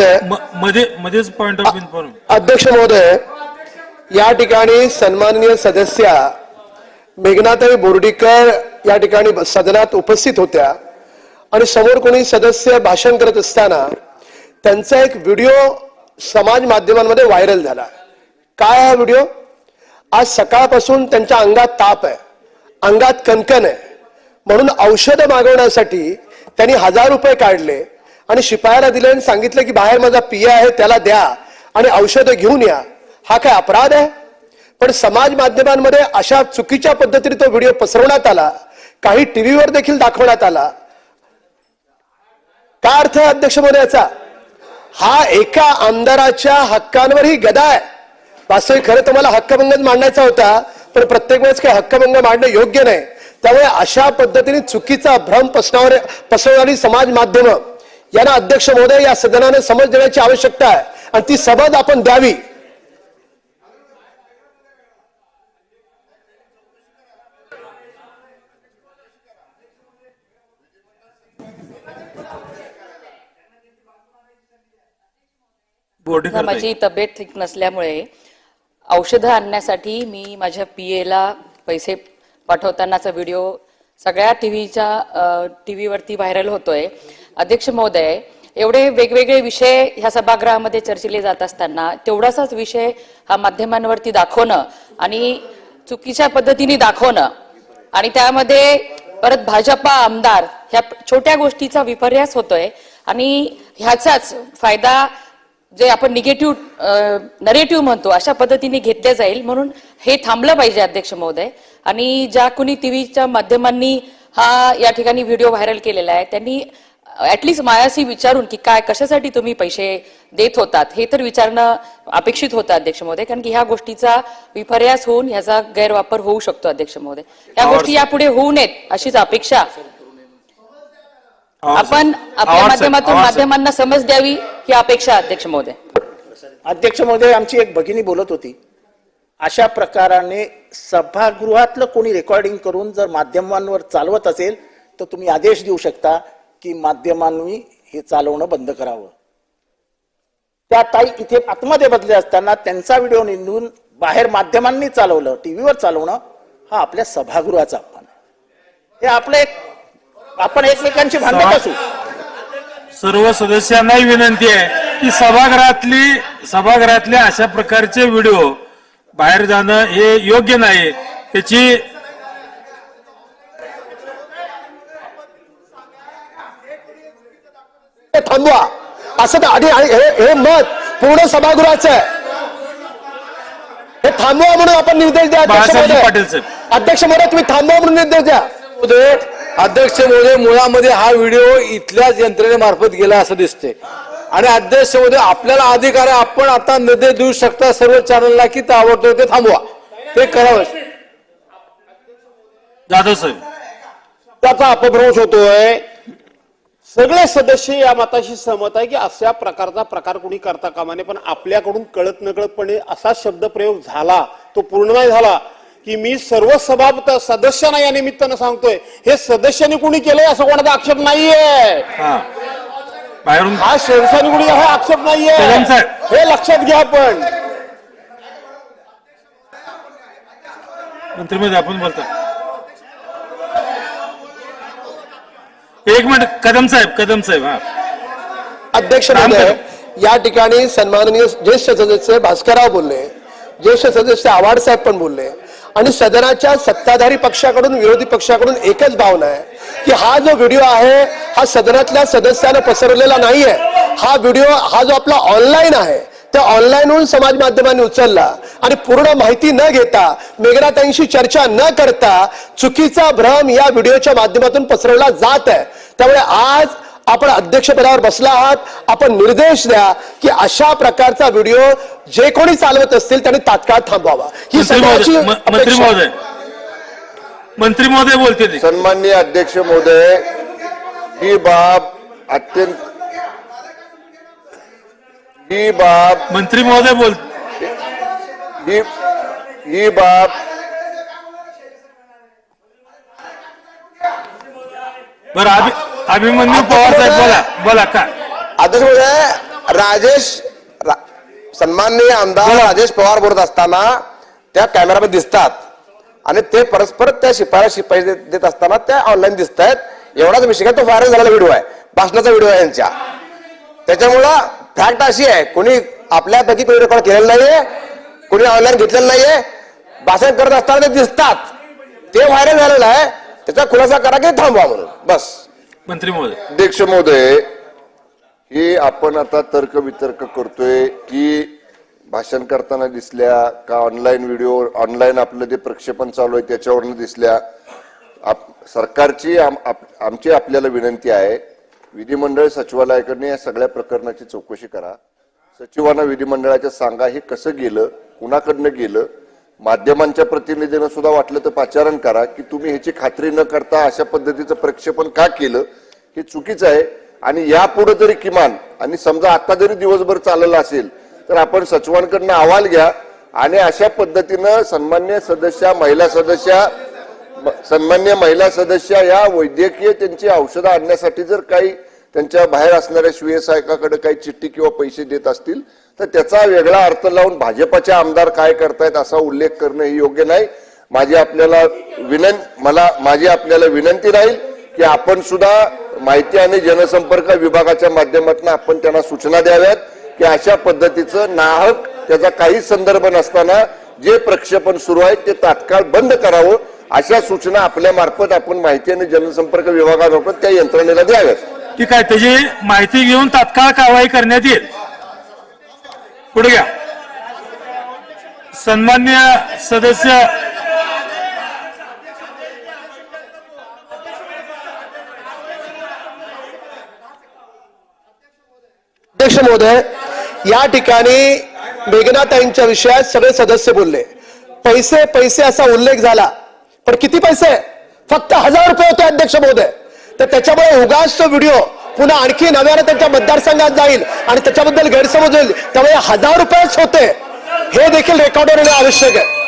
महोदय म- मध्ये मध्येच पॉइंट ऑफ इन्फॉर्म अध्यक्ष महोदय या ठिकाणी सन्माननीय सदस्या मेघनाताई बोर्डीकर या ठिकाणी सदनात उपस्थित होत्या. आणि समोर कोणी सदस्य भाषण करत असताना त्यांचा एक व्हिडिओ समाज माध्यमांमध्ये व्हायरल झाला. काय हा व्हिडिओ? आज सकाळपासून त्यांच्या अंगात ताप आहे. अंगात कणकण आहे. म्हणून औषधं मागवण्यासाठी त्यांनी हजार रुपये काढले. आणि शिपायाला दिले आणि सांगितलं की बाहेर माझा पिया आहे त्याला द्या आणि औषधं घेऊन या. हा काय अपराध आहे? पण समाज माध्यमांमध्ये अशा चुकीच्या पद्धतीने तो व्हिडिओ पसरवण्यात आला. काही टीव्हीवर देखील दाखवण्यात आला. काय अर्थ आहे अध्यक्ष महोदयाचा? हा एका आमदाराच्या हक्कांवर ही गदा आहे. वास्तविक खरं तुम्हाला हक्कभंगच मांडायचा होता पण प्रत्येक वेळेस काही हक्कभंग मांडणं योग्य नाही. त्यामुळे अशा पद्धतीने चुकीचा भ्रम पसरवणारे पसरवणारी समाज माध्यमं यांना अध्यक्ष महोदय या सदनाने समज देण्याची आवश्यकता आहे. आणि ती समज आपण द्यावी. माझी तब्येत ठीक नसल्यामुळे औषधं आणण्यासाठी मी माझ्या पीएला पैसे पाठवतानाचा व्हिडिओ सगळ्या टीव्हीच्या टीव्हीवरती व्हायरल होतोय. अध्यक्ष महोदय एवढे वेगवेगळे विषय ह्या सभागृहामध्ये चर्चिले जात असताना तेवढासाच विषय हा माध्यमांवरती दाखवणं आणि चुकीच्या पद्धतीने दाखवणं आणि त्यामध्ये परत भाजपा आमदार ह्या छोट्या गोष्टीचा विपर्यास होतोय आणि ह्याचाच फायदा जे आपण निगेटिव्ह नरेटिव्ह म्हणतो अशा पद्धतीने घेतल्या जाईल म्हणून हे थांबलं पाहिजे अध्यक्ष महोदय. आणि ज्या कुणी टीव्हीच्या माध्यमांनी हा या ठिकाणी व्हिडिओ व्हायरल केलेला आहे त्यांनी ऍटलिस्ट मायाशी विचारून की काय कशासाठी तुम्ही पैसे देत होतात हे तर विचारणं अपेक्षित होतं अध्यक्ष महोदय कारण की ह्या गोष्टीचा विपर्यास होऊन ह्याचा गैरवापर होऊ शकतो अध्यक्ष महोदय. ह्या गोष्टी यापुढे होऊ नयेत अशीच अपेक्षा. आपण आपल्या माध्यमातून माध्यमांना समज द्यावी ही अपेक्षा अध्यक्ष महोदय. अध्यक्ष महोदय आमची एक भगिनी बोलत होती अशा प्रकाराने सभागृहातलं कोणी रेकॉर्डिंग करून जर माध्यमांवर चालवत असेल तर तुम्ही आदेश देऊ शकता की माध्यमांनी हे चालवणं बंद करावं. त्या ताई इथे आतमध्ये बदले असताना त्यांचा व्हिडिओ निंदून बाहेर माध्यमांनी चालवलं टीव्हीवर चालवणं हा आपल्या सभागृहाचा अपमान आहे. हे आपलं एक आपण एकमेकांची भांडण असू. सर्व सदस्यांनाही विनंती आहे की सभागृहातली सभागृहातल्या अशा प्रकारचे व्हिडिओ बाहेर जाणं हे योग्य नाही. त्याची हे थांबवा. असं तर आणि आणि हे हे मत पूर्ण सभागृहाचं आहे. हे थांबवा म्हणून आपण निर्देश द्या. अध्यक्ष महोदय. पाटील साहेब. अध्यक्ष महोदय तुम्ही थांबवा म्हणून निर्देश द्या. महोदय अध्यक्ष महोदय मुळामध्ये हा व्हिडिओ इथल्याच यंत्रणेमार्फत गेला असं दिसते आणि अध्यक्ष महोदय आपल्याला अधिकार आहे आपण आता निर्देश देऊ शकता सर्व चॅनलला की ताबडतोब ते थांबवा. ते करावं जाधव साहेब. त्याचा अपभ्रंश होतोय. सगळे सदस्य या मताशी सहमत आहे की अशा प्रकारचा प्रकार कोणी करता कामा नये. पण आपल्याकडून कळत नकळतपणे असा शब्दप्रयोग झाला तो पूर्ण नाही झाला की मी सर्व सभा सदस्यांना या निमित्तानं सांगतोय हे सदस्यांनी कोणी केलंय असं कोणाचा आक्षेप नाहीये. हा. बाहेरून हा शिवसेने कोणी हा आक्षेप नाहीये. हे लक्षात घ्या पण. मंत्रिमंडळ आपण बोलतो एक मिनिट कदम साहेब कदम साहेब हा. अध्यक्ष महोदय. या ठिकाणी सन्माननीय ज्येष्ठ सदस्य भास्करराव बोलले ज्येष्ठ सदस्य आव्हाड साहेब पण बोलले आणि सदनाच्या सत्ताधारी पक्षाकडून विरोधी पक्षाकडून एकच भावना आहे की हा जो व्हिडिओ आहे हा सदनातल्या सदस्यानं पसरवलेला नाहीये. हा व्हिडिओ हा जो आपला ऑनलाईन आहे त्या ऑनलाईन होऊन समाज माध्यमांनी उचलला आणि पूर्ण माहिती न घेता मेघनाताईंशी चर्चा न करता चुकीचा भ्रम या व्हिडिओच्या माध्यमातून पसरवला जात आहे. त्यामुळे आज आपण अध्यक्षपदावर बसला आहात. आपण निर्देश द्या की अशा प्रकारचा व्हिडिओ जे कोणी चालवत असतील त्यांनी तात्काळ थांबवावा. ही मंत्री सगळ्याची मंत्री. महोदय. मंत्री महोदय बोलते सन्माननीय अध्यक्ष महोदय ही बाब अत्यंत ही बाब मंत्री महोदय बोल ही ही बाब बरं अभि- अभिमन्यू पवार साहेब बोला बोला का अध्यक्ष महोदय राजेश रा- सन्माननीय आमदार राजेश पवार बोलत असताना त्या कॅमेरामध्ये दिसतात. आणि ते परस्पर त्या शिपायाला पैसे देत- देत असताना त्या ऑनलाईन दिसत आहेत एवढाच विषय काय तो व्हायरल झालेला व्हिडिओ आहे. भाषणाचा व्हिडिओ आहे यांच्या त्याच्यामुळं फॅक्ट अशी आहे कोणी आपल्यापैकी कोणी रेकॉर्ड केलेलं नाहीये कोणी ऑनलाईन घेतलेलं नाहीये. भाषण करत असताना ते दिसतात. ते व्हायरल झालेलं आहे. त्याचा खुलासा करा की थांबवा म्हणून. बस. मंत्री महोदय. अध्यक्ष महोदय हे आपण आता तर्क वितर्क करतोय की भाषण करताना दिसल्या का ऑनलाईन व्हिडिओ ऑनलाईन आपलं ते प्रक्षेपण चालू आहे त्याच्यावरनं दिसल्या. आप- सरकारची आम- आप- आमची आपल्याला विनंती आहे विधिमंडळ सचिवालयाकडनं या सगळ्या प्रकरणाची चौकशी करा. सचिवांना विधिमंडळाच्या सांगा हे कसं गेलं कुणाकडनं गेलं माध्यमांच्या प्रतिनिधीनं सुद्धा वाटलं तर पाचारण करा की तुम्ही ह्याची खात्री न करता अशा पद्धतीचं प्रक्षेपण का केलं हे चुकीचं आहे. आणि यापुढे तरी किमान आणि समजा आता जरी दिवसभर चाललं असेल तर आपण सचिवांकडनं अहवाल घ्या आणि अशा पद्धतीनं सन्मान्य सदस्या महिला सदस्या सन्मान्य महिला सदस्या या वैद्यकीय त्यांची औषधं आणण्यासाठी जर काही त्यांच्या बाहेर असणाऱ्या सुयसायकाकडे काही चिठ्ठी किंवा पैसे देत असतील तर त्याचा वेगळा अर्थ लावून भाजपाचे आमदार काय करतायत असा उल्लेख करणं हे योग्य नाही. माझी आपल्याला विनं मला माझी आपल्याला विनंती राहील की आपण सुद्धा माहिती आणि जनसंपर्क विभागाच्या माध्यमातून आपण त्यांना सूचना द्याव्यात की अशा पद्धतीचं नाहक त्याचा काही संदर्भ नसताना जे प्रक्षेपण सुरू आहे ते तात्काळ बंद करावं अशा सूचना आपल्या मार्फत आपण माहिती आणि जनसंपर्क विभागामार्फत त्या यंत्रणेला द्याव्यात. ठीक आहे त्याची माहिती घेऊन तात्काळ कारवाई करण्यात येईल. पुढे घ्या. सन्मान्य सदस्य अध्यक्ष महोदय या ठिकाणी मेघनाताईंच्या विषयात सगळे सदस्य बोलले. पैसे पैसे असा उल्लेख झाला. पण किती पैसे? फक्त हजार रुपये होते अध्यक्ष महोदय. तर त्याच्यामुळे उगाच तो व्हिडिओ पुन्हा आणखी नव्याने त्यांच्या मतदारसंघात जाईल आणि त्याच्याबद्दल गैरसमज होईल. त्यामुळे हजार रुपयेच होते. हे देखील रेकॉर्ड होणे आवश्यक आहे.